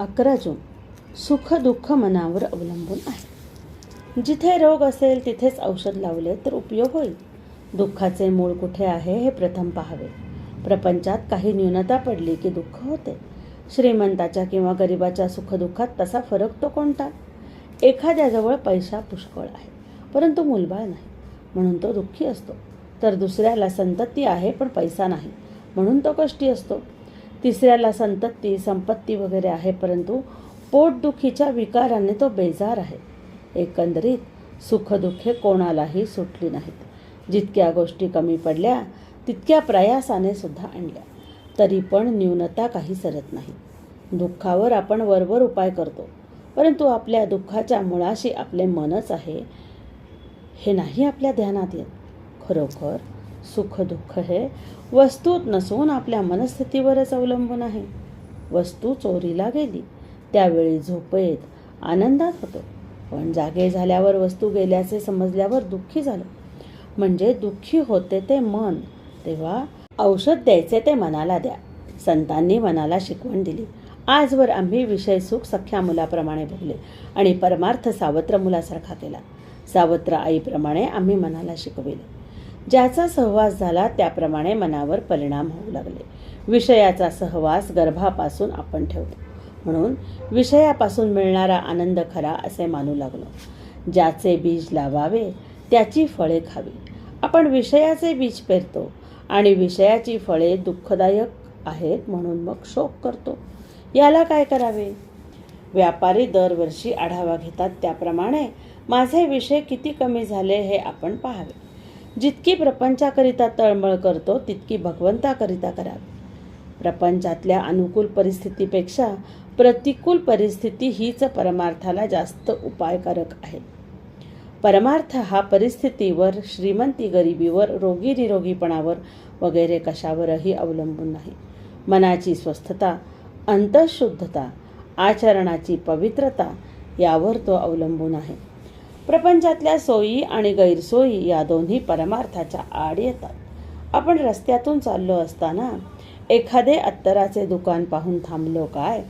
अकरा जून सुख दुःख मनावर अवलंबून आहे. जिथे रोग असेल तिथेच औषध लावले तर उपयोग होईल. दुःखाचे मूळ कुठे आहे हे प्रथम पाहावे. प्रपंचात काही न्यूनता पडली की दुःख होते. श्रीमंताच्या किंवा गरिबाच्या सुखदुःखात तसा फरक तो कोणता? एखाद्याजवळ पैसा पुष्कळ आहे परंतु मुलबाळ नाही म्हणून तो दुःखी असतो. तर दुसऱ्याला संतती आहे पण पैसा नाही म्हणून तो कष्टी असतो. तिसऱ्याला संतती संपत्ती वगैरे आहे परंतु पोटदुखीच्या विकाराने तो बेजार आहे. एकंदरीत सुखदुःखे कोणालाही सुटली नाहीत. जितक्या गोष्टी कमी पडल्या तितक्या प्रयासाने सुद्धा आणल्या. तरी पण न्यूनता काही सरत नाही. दुःखावर आपण वरवर उपाय करतो परंतु आपल्या दुःखाच्या मुळाशी आपले मनच आहे हे नाही आपल्या ध्यानात येत. खरोखर सुख दुःख हे वस्तूत नसून आपल्या मनस्थितीवरच अवलंबून आहे. वस्तू चोरीला गेली त्यावेळी झोपेत आनंदात होतो. पण जागे झाल्यावर वस्तू गेल्याचे समजल्यावर दुःखी झालं. म्हणजे दुःखी होते ते मन तेव्हा औषध द्यायचे ते मनाला द्या. संतांनी मनाला शिकवण दिली. आजवर आम्ही विषय सुख सख्या मुलाप्रमाणे भोगले आणि परमार्थ सावत्र मुलासारखा केला. सावत्र आईप्रमाणे आम्ही मनाला शिकविले. ज्याचा सहवास झाला त्याप्रमाणे मनावर परिणाम होऊ लागले. विषयाचा सहवास गर्भापासून आपण ठेवतो. म्हणून विषयापासून मिळणारा आनंद खरा असे मानू लागलो. ज्याचे बीज लावावे त्याची फळे खावी. आपण विषयाचे बीज पेरतो आणि विषयाची फळे दुःखदायक आहेत म्हणून मग शोक करतो. याला काय करावे? व्यापारी दरवर्षी आढावा घेतात त्याप्रमाणे माझे विषय किती कमी झाले हे आपण पाहावे. जितकी प्रपंचाकरिता तळमळ करतो तितकी भगवंताकरिता करावी प्रपंचातल्या अनुकूल परिस्थितीपेक्षा प्रतिकूल परिस्थिती हीच परमार्थाला जास्त उपायकारक आहे. परमार्थ हा परिस्थितीवर श्रीमंती गरिबीवर रोगी निरोगीपणावर वगैरे कशावरही अवलंबून नाही. मनाची स्वस्थता अंतःशुद्धता आचरणाची पवित्रता यावर तो अवलंबून आहे. प्रपंचातल्या सोयी आणि गैरसोयी या दोन्ही परमार्थाच्या आड येतात. आपण रस्त्यातून चाललो असताना एखादे अत्तराचे दुकान पाहून थांबलो काय?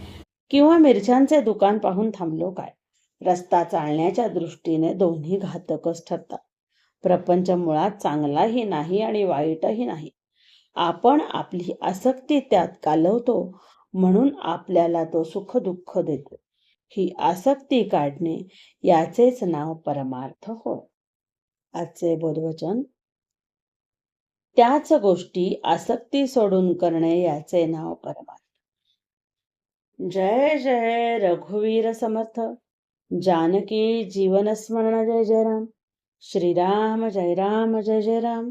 किंवा मिरच्यांचे दुकान पाहून थांबलो काय? रस्ता चालण्याच्या दृष्टीने दोन्ही घातकच ठरतात. प्रपंच मुळात चांगलाही नाही आणि वाईटही नाही. आपण आपली आसक्ती त्यात कालवतो म्हणून आपल्याला तो सुख दुःख देतो. ही आसक्ती काढणे याचेच नाव परमार्थ होय. आजचे बोधवचन. त्याच गोष्टी आसक्ती सोडून करणे याचे नाव परमार्थ. जय जय रघुवीर समर्थ. जानकी जीवनस्मरण जय जय राम. श्रीराम जय राम जय जय राम.